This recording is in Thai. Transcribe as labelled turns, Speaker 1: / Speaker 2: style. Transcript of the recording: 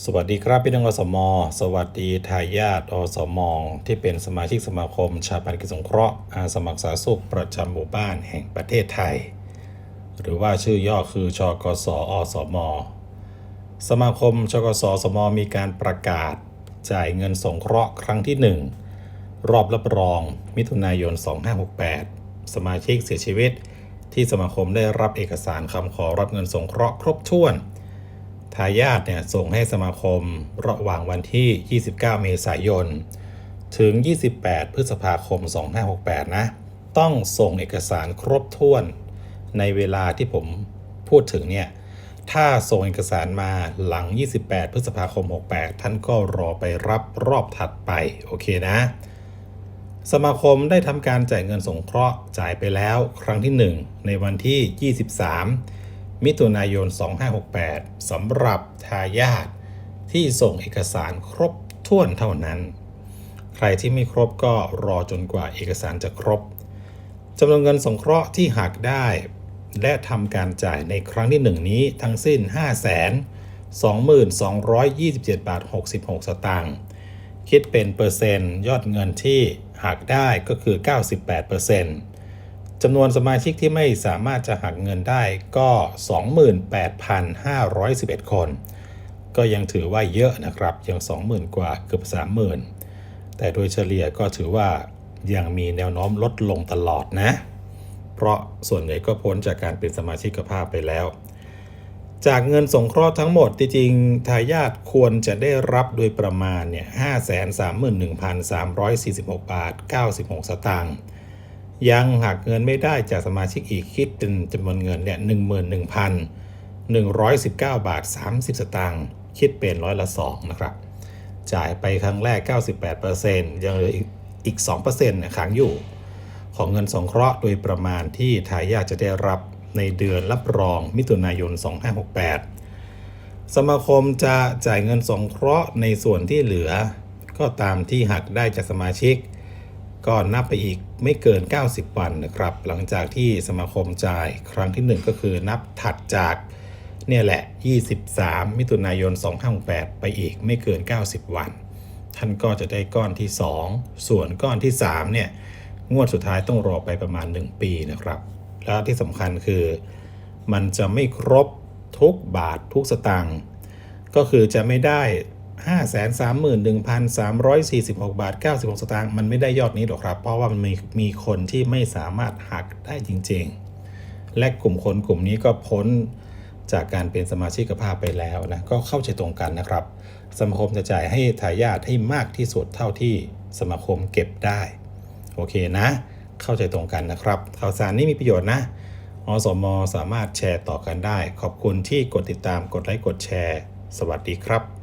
Speaker 1: สวัสดีครับพี่น้องอสม สวัสดีทายาทอสมที่เป็นสมาชิกสมาคม ชาปนกิจสงเคราะห์อาสมัครสาธารณสุขประจำหมู่บ้านแห่งประเทศไทย หรือว่าชื่อย่อคือชกสอสม สมาคมชกสสมมีการประกาศจ่ายเงินสงเคราะห์ครั้งที่ 1 รอบรับรอง มิถุนายน 2568 สมาชิกเสียชีวิต ที่สมาคมได้รับเอกสารคำขอรับเงินสงเคราะห์ครบถ้วน ทายาทเนี่ยส่งให้สมาคมระหว่างวันที่ 29 เมษายน ถึง 28 พฤษภาคม 2568 นะ ต้องส่งเอกสารครบถ้วนในเวลาที่ผมพูดถึงเนี่ย ถ้าส่งเอกสารมาหลัง 28 พฤษภาคม 68 ท่านก็รอไปรับรอบถัดไป โอเคนะ สมาคมได้ทำการจ่ายเงินสงเคราะห์จ่ายไปแล้วครั้งที่ 1 ในวันที่ 23 มิถุนายน 2568สำหรับทายาทที่ส่งเอกสารครบถ้วนเท่านั้น ใครที่ไม่ครบก็รอจนกว่าเอกสารจะครบจำนวนเงินสงเคราะห์ที่หักได้ และทำการจ่ายในครั้งที่ 1 นี้ทั้งสิ้น 5 22,227 บาท 66 สตางค์คิดเป็นเปอร์เซ็นต์ ยอดเงินที่หักได้ก็คือ 98% จำนวนสมาชิกที่ไม่สามารถจะหักเงินได้ก็ 28,511 คน ก็ยังถือว่าเยอะนะครับยัง 20,000 กว่าเกือบ30,000 แต่โดยเฉลี่ยก็ถือว่ายังมีแนวโน้มลดลงตลอดนะ เพราะส่วนใหญ่ก็พ้นจากการเป็นสมาชิกภาพไปแล้ว จากเงินสงเคราะห์ทั้งหมดที่จริงทายาทควรจะได้รับโดยประมาณเนี่ย 531,346 บาท 96 สตางค์ ยังหักเงินไม่ได้จากสมาชิกอีกคิดเป็นจำนวนเงินเนี่ย11,119บาท30สตางค์คิดเป็นร้อยละ2นะครับ จ่ายไปครั้งแรก 98%ยังเหลืออีกอีก2%เนี่ยค้างอยู่ ของเงินสงเคราะห์โดยประมาณที่ทายาทจะได้รับในเดือนรับรองมิถุนายน 2568 สมาคมจะจ่ายเงินสงเคราะห์ในส่วนที่เหลือ ก็ตามที่หักได้จากสมาชิก ก็นับไปอีกไม่เกิน 90 วันนะครับ หลังจากที่สมาคมจ่ายครั้งที่ 1 ก็คือนับถัดจากเนี่ยแหละ 23 มิถุนายน 2568 ไปอีกไม่เกิน 90 วัน ท่านก็จะได้ก้อนที่ 2 ส่วนก้อนที่ 3 เนี่ย งวดสุดท้ายต้องรอไปประมาณ 1 ปีนะครับ แล้วที่สำคัญคือ มันจะไม่ครบทุกบาททุกสตางค์ ก็คือจะไม่ได้ 531,346 บาท 96 สตางค์มันไม่ได้ยอดนี้หรอกครับ เพราะว่ามันมีมีคนที่ไม่สามารถหักได้จริง ๆ และกลุ่มคนกลุ่มนี้ก็พ้นจากการเป็นสมาชิกภาพไปแล้วนะก็เข้าใจตรงกันนะครับ สมาคมจะจ่ายให้ทายาทให้มากที่สุดเท่าที่สมาคมเก็บได้ โอเคนะ เข้าใจตรงกันนะครับ ข่าวสารนี้มีประโยชน์นะอสมสามารถแชร์ต่อกันได้ ขอบคุณที่กดติดตามกดไลค์กดแชร์ สวัสดีครับ